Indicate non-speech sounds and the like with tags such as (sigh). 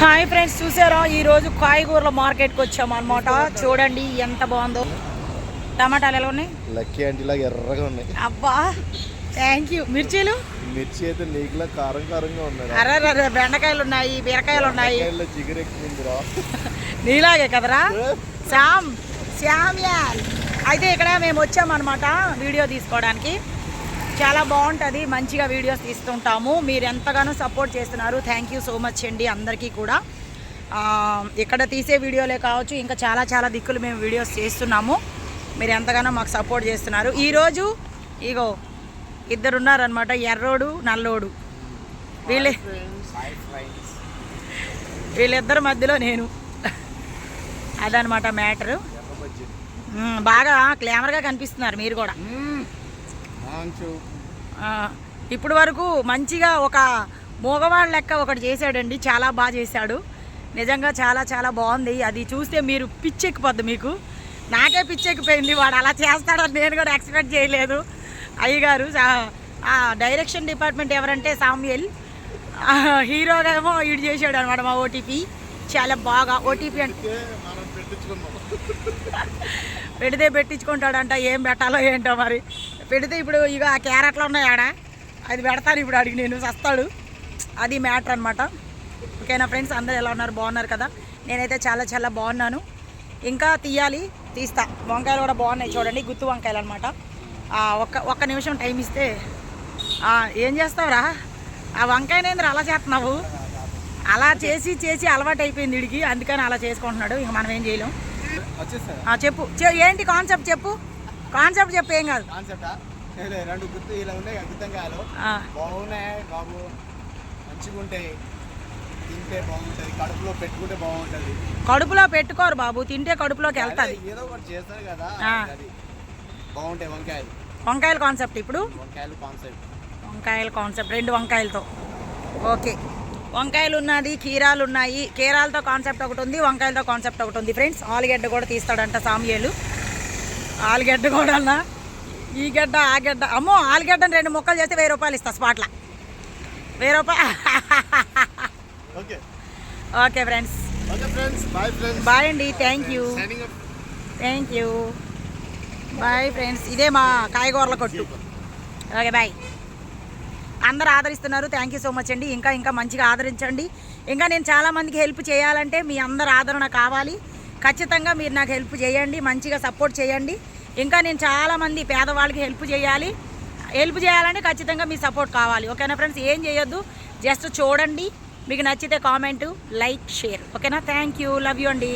Hi friends చూసారా? ఈరోజు కాయగూరల మార్కెట్కి వచ్చాము అనమాట చూడండి ఎంత బాగుందో. టమాటాలు ఎలా ఉన్నాయి? లక్కీ ఆంటీలాగా ఎర్రగా ఉన్నాయి. అబ్బా థ్యాంక్ యూ మిర్చీలు? మిర్చి అయితే నీకులా కారం కారంగా ఉన్నాయి అరే బెండకాయలు ఉన్నాయి బీరకాయలు ఉన్నాయి. నీలాగే కదరా? శ్యామ్ శ్యామ్యాల్. అయితే ఇక్కడ మేము వచ్చామన్నమాట వీడియో తీసుకోవడానికి. చాలా బాగుంటుంది. మంచిగా వీడియోస్ తీస్తుంటాము. మీరు ఎంతగానో సపోర్ట్ చేస్తున్నారు. థ్యాంక్ యూ సో మచ్ అండి అందరికీ కూడా. ఆ, ఇక్కడ తీసే వీడియోలే కావచ్చు ఇంకా చాలా చాలా దిక్కులు మేము వీడియోస్ చేస్తున్నాము. మీరు ఎంతగానో మాకు సపోర్ట్ చేస్తున్నారు. ఈరోజు ఇగో ఇద్దరు ఉన్నారనమాట ఎర్రోడు నల్లోడు. వీళ్ళే వీళ్ళిద్దరి మధ్యలో నేను. అదనమాట మ్యాటరు. బాగా క్లామర్గా కనిపిస్తున్నారు మీరు కూడా. ఇప్పుడు వరకు మంచిగా ఒక మగవాళ్ళ లెక్క ఒకటి చేశాడండి. చాలా బాగా చేశాడు. నిజంగా చాలా చాలా బాగుంది. అది చూస్తే మీరు పిచ్చెక్కిపోద్ది మీకు. నాకే పిచ్చెక్కిపోయింది. వాడు అలా చేస్తాడని నేను కూడా ఎక్స్పెక్ట్ చేయలేదు. అయ్యగారు డైరెక్షన్ డిపార్ట్మెంట్ ఎవరంటే హీరోగా ఏమో ఇటు చేశాడు అనమాట మా ఓటీపీ చాలా బాగా ఓటీపీ అంటే (laughs) పెడితే పెట్టించుకుంటాడంట. ఏం పెట్టాలో ఏంటో మరి. పెడితే ఇప్పుడు ఇక ఆ క్యారెట్లు ఉన్నాయి ఆడ. అది పెడతాను ఇప్పుడు అడిగి నేను సస్తాడు. అది మ్యాటర్ అనమాట ఓకేనా ఫ్రెండ్స్? అందరు ఎలా ఉన్నారు? బాగున్నారు కదా? నేనైతే చాలా చాలా బాగున్నాను. ఇంకా తీయాలి తీస్తా. వంకాయలు కూడా బాగున్నాయి చూడండి గుత్తు వంకాయలు అనమాట ఒక్క ఒక్క నిమిషం టైం ఇస్తే. ఏం చేస్తావురా? ఆ వంకాయనేంద్ర అలా చేస్తున్నావు? అలా చేసి చేసి అలవాటు అయిపోయింది వీడికి. అందుకని అలా చేసుకుంటున్నాడు. ఇంక మనం ఏం చేయలేం. చెప్పు. చె- ఏంటి కాన్సెప్ట్ చెప్పు. కాన్సెప్ట్ చెప్పు కాదు. కాన్సెప్టా? రెండు గుర్తు ఇలా ఉన్నాయి ఆ, బాగున్నాయి బాబు? మంచిగా ఉంటాయి తింటే బాగుంటుంది కడుపులో పెట్టుకుంటే బాగుంటుంది. కడుపులో పెట్టుకోరు బాబు తింటే కడుపులోకి వెళ్తుంది. ఏదో ఒకటి చేస్తారు కదా. అది. బాగుంటాయి వంకాయలు. వంకాయల కాన్సెప్ట్ ఇప్పుడు? వంకాయలు కాన్సెప్ట్. వంకాయల కాన్సెప్ట్ రెండు వంకాయలతో. ఓకే. వంకాయలు ఉన్నది కీరాలు ఉన్నాయి. కీరాలతో కాన్సెప్ట్ ఒకటి ఉంది వంకాయలతో కాన్సెప్ట్ ఒకటి ఉంది. ఫ్రెండ్స్ ఆలుగడ్డ కూడా తీస్తాడంట సామియేలు ఆలుగడ్డ కూడా అన్న. ఈ గడ్డ ఆ గడ్డ. అమ్మో ఆలుగడ్డని రెండు ముక్కలు చేస్తే వెయ్యి రూపాయలు ఇస్తా స్పాట్లో వెయ్యి రూపాయలు ఓకే. Okay friends. బాయ్ అండి thank you thank you bye friends. ఇదే మా కాయగూరల కొట్టు. Okay bye. అందరు ఆదరిస్తున్నారు. థ్యాంక్ యూ సో మచ్ అండి. ఇంకా ఇంకా మంచిగా ఆదరించండి. ఇంకా నేను చాలామందికి హెల్ప్ చేయాలంటే మీ అందరు ఆదరణ కావాలి. ఖచ్చితంగా మీరు నాకు హెల్ప్ చేయండి మంచిగా సపోర్ట్ చేయండి. ఇంకా నేను చాలామంది పేదవాళ్ళకి హెల్ప్ చేయాలి. హెల్ప్ చేయాలంటే ఖచ్చితంగా మీ సపోర్ట్ కావాలి. ఓకేనా ఫ్రెండ్స్ ఏం చేయొద్దు. జస్ట్ చూడండి. మీకు నచ్చితే కామెంటు లైక్ షేర్ ఓకేనా? థ్యాంక్ యూ లవ్ యూ అండి.